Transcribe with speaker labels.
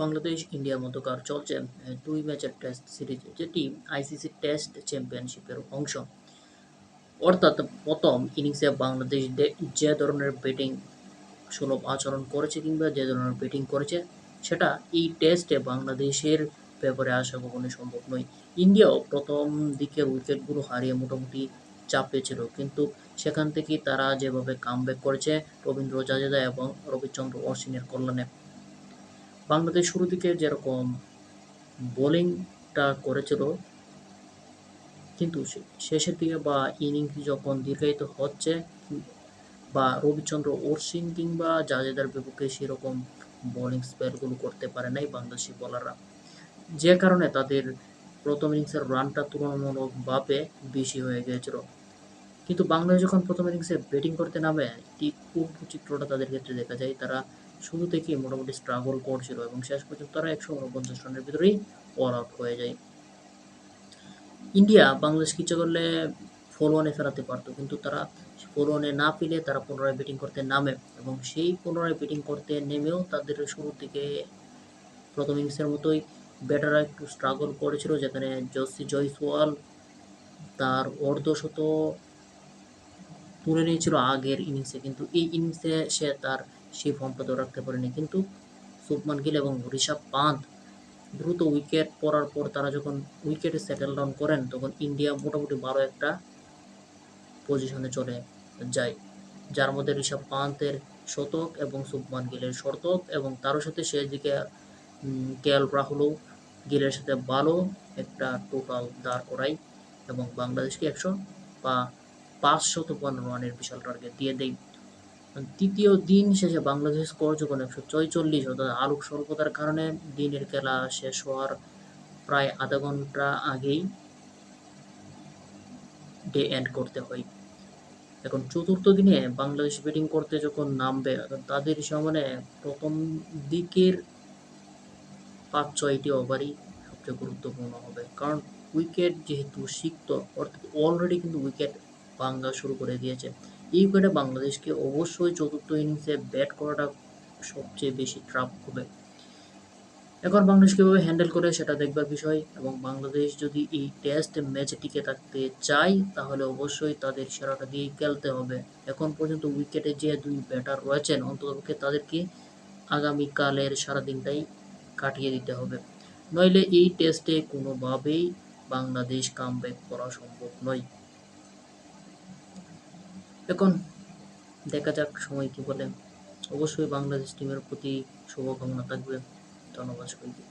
Speaker 1: বাংলাদেশ ইন্ডিয়ার মধ্যকার চলছে দুই ম্যাচের টেস্ট সিরিজ, যেটি আইসিসি টেস্ট চ্যাম্পিয়নশিপের অংশ। অর্থাৎ প্রথম ইনিংসে বাংলাদেশ যে ধরনের ব্যাটিং সুলভ আচরণ করেছে কিংবা যে ধরনের ব্যাটিং করেছে, সেটা এই টেস্টে বাংলাদেশের ব্যাপারে আসা কখনোই সম্ভব নয়। ইন্ডিয়াও প্রথম দিকের উইকেটগুলো হারিয়ে মোটামুটি চাপে ছিল, কিন্তু সেখান থেকে তারা যেভাবে কামব্যাক করেছে, রবীন্দ্র জাদেজা এবং রবিচন্দ্র অশ্বিনের কল্যাণে। বাংলাদেশ শুরু দিকে যেরকম বোলিংটা করেছিল, কিন্তু শেষের দিকে বা ইনিংস যখন দীর্ঘায়িত হচ্ছে, বা রবিচন্দ্র অশ্বিন কিংবা জাজেদার বিপক্ষে সেরকম বোলিং স্পেলগুলো করতে পারে নাই বাংলাদেশি বোলাররা। যে কারণে তাদের প্রথম ইনিংসের রানটা তুলনামূলকভাবে বেশি হয়ে গিয়েছিল। কিন্তু বাংলাদেশ যখন প্রথম ইনিংসে ব্যাটিং করতে নামে, ঠিক পূর্ব চিত্রটা তাদের ক্ষেত্রে দেখা যায়, তারা শুরু থেকেই মোটামুটি স্ট্রাগল করছিল এবং শেষ পর্যন্ত তারা একশো উনপঞ্চাশ রানের ভিতরেই অল আউট হয়ে যায়। ইন্ডিয়া, বাংলাদেশ ইচ্ছা করলে ফোর ওয়ানে ফেরাতে পারতো, কিন্তু তারা ফোর ওয়ানে না পেলে তারা পুনরায় ব্যাটিং করতে নামে এবং সেই পুনরায় ব্যাটিং করতে নেমেও তাদের শুরুর দিকে প্রথম ইনিংসের মতোই ব্যাটাররা একটু স্ট্রাগল করেছিল, যেখানে জসি জয়সওয়াল তার অর্ধশত তুলে নিয়েছিল আগের ইনিংসে কিন্তু এই ইনিংসে সে তার সেই ফর্মটা ধরে রাখতে পারেনি। কিন্তু শুভমান গিল এবং ঋষভ পান্ত দ্রুত উইকেট পড়ার পর তারা যখন উইকেটে সেটেল ডাউন করেন, তখন ইন্ডিয়া মোটামুটি ভালো একটা পজিশনে চলে যায়। যার মধ্যে ঋষভ পান্তের শতক এবং শুভমান গিলের শতক এবং তারও সাথে শেষ দিকে কে এল রাহুলও গিলের সাথে ভালো একটা টোটাল দাঁড় করাই এবং বাংলাদেশকে একশো বা পাঁচশত পনেরো রানের বিশাল টার্গেট দিয়ে দেয় তৃতীয় দিন শেষে বাংলাদেশ স্কোর যখন একশো ছয়চল্লিশ অর্থাৎ আলোক স্বল্পতার কারণে দিনের খেলা শেষ হওয়ার প্রায় আধা ঘণ্টা আগেই ডে এন্ড করতে হয়। এখন চতুর্থ দিনে বাংলাদেশ ব্যাটিং করতে যখন নামবে তাদের সামনে প্রথম দিকের পাঁচ ছয়টি ওভারই সবচেয়ে গুরুত্বপূর্ণ হবে। কারণ উইকেট যেহেতু সিক্ত, অর্থাৎ অলরেডি কিন্তু উইকেট ভাঙ্গা শুরু করে দিয়েছে। এই উইকেটে বাংলাদেশকে অবশ্যই চতুর্থ ইনিংসে ব্যাট করাটা সবচেয়ে বেশি ট্রাপ হবে। এখন বাংলাদেশ কীভাবে হ্যান্ডেল করে সেটা দেখবার বিষয় এবং বাংলাদেশ যদি এই টেস্ট ম্যাচে টিকে থাকতে চায়, তাহলে অবশ্যই তাদের সেরাটা দিয়েই খেলতে হবে। এখন পর্যন্ত উইকেটে যে দুই ব্যাটার রয়েছেন, অন্ততপক্ষে তাদেরকে আগামীকালের সারাদিনটাই কাটিয়ে দিতে হবে। নইলে এই টেস্টে কোনোভাবেই বাংলাদেশ কামব্যাক করা সম্ভব নয়। এখন দেখা যাক সময় কি বলে। অবশ্যই বাংলাদেশ টিমের প্রতি শুভকামনা থাকবে। ধন্যবাদ সবাইকে।